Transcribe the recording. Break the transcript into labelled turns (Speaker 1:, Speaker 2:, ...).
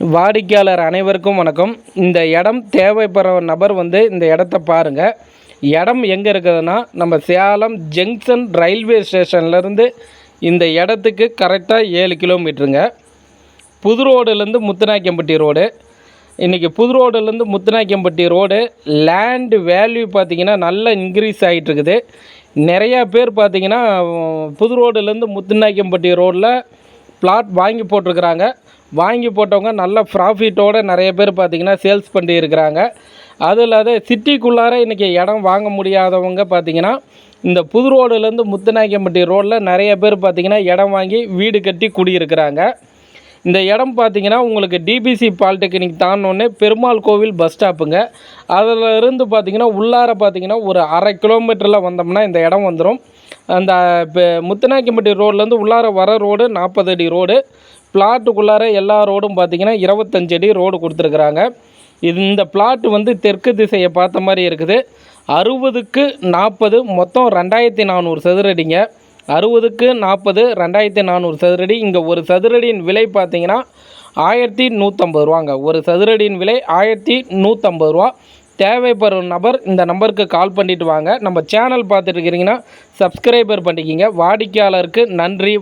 Speaker 1: வாடிக்கையாளர் அனைவருக்கும் வணக்கம். இந்த இடம் தேவைப்படுற நபர் வந்து இந்த இடத்த பாருங்கள் இடம் எங்கே இருக்குதுன்னா நம்ம சேலம் ஜங்ஷன் ரயில்வே ஸ்டேஷன்லேருந்து இந்த இடத்துக்கு கரெக்டாக ஏழு கிலோமீட்டருங்க. புது ரோடுலேருந்து முத்துநாயக்கம்பட்டி ரோடு. இன்றைக்கி புது ரோடுலேருந்து முத்துநாயக்கம்பட்டி ரோடு லேண்டு வேல்யூ பார்த்திங்கன்னா நல்லா இன்க்ரீஸ் ஆகிட்டு இருக்குது நிறையா பேர் பார்த்திங்கன்னா புது ரோடுலேருந்து முத்துநாயக்கம்பட்டி ரோடில் பிளாட் வாங்கி போட்டிருக்கிறாங்க. வாங்கி போட்டவங்க நல்ல ப்ராஃபிட்டோடு நிறைய பேர் பார்த்திங்கன்னா சேல்ஸ் பண்ணி இருக்கிறாங்க அது இல்லாத சிட்டிக்குள்ளார இன்றைக்கி இடம் வாங்க முடியாதவங்க பார்த்திங்கன்னா இந்த புது ரோடுலேருந்து முத்துநாயக்கம்பட்டி ரோடில் நிறைய பேர் பார்த்திங்கன்னா இடம் வாங்கி வீடு கட்டி குடியிருக்கிறாங்க. இந்த இடம் பார்த்தீங்கன்னா உங்களுக்கு டிபிசி பாலிடெக்னிக் தாண்டோன்னே பெருமாள் கோவில் பஸ் ஸ்டாப்புங்க அதில் இருந்து பார்த்தீங்கன்னா உள்ளார பார்த்தீங்கன்னா ஒரு அரை கிலோமீட்டரில் வந்தோம்னா இந்த இடம் வந்துடும் அந்த இப்போ முத்துநாயக்கம்பட்டி ரோட்லேருந்து உள்ளார வர ரோடு நாற்பது அடி ரோடு. பிளாட்டுக்குள்ளார எல்லா ரோடும் பார்த்திங்கன்னா இருபத்தஞ்சு அடி ரோடு கொடுத்துருக்குறாங்க. இந்த பிளாட் வந்து தெற்கு திசையை பார்த்த மாதிரி இருக்குது. அறுபதுக்கு நாற்பது மொத்தம் ரெண்டாயிரத்தி நானூறு சதுரடிங்க. அறுபதுக்கு நாற்பது ரெண்டாயிரத்தி நானூறு சதுரடி. இங்கே ஒரு சதுரடியின் விலை பார்த்திங்கன்னா ஆயிரத்தி நூற்றம்பது ரூபாங்க. ஒரு சதுரடியின் விலை ஆயிரத்தி நூற்றம்பது ரூபா. தேவைப்படும் நபர் இந்த நம்பருக்கு கால் பண்ணிவிட்டு வாங்க. நம்ம சேனல் பார்த்துட்டு இருக்கிறீங்கன்னா சப்ஸ்கிரைபர் பண்ணிக்கிங்க. வாடிக்கையாளருக்கு நன்றி.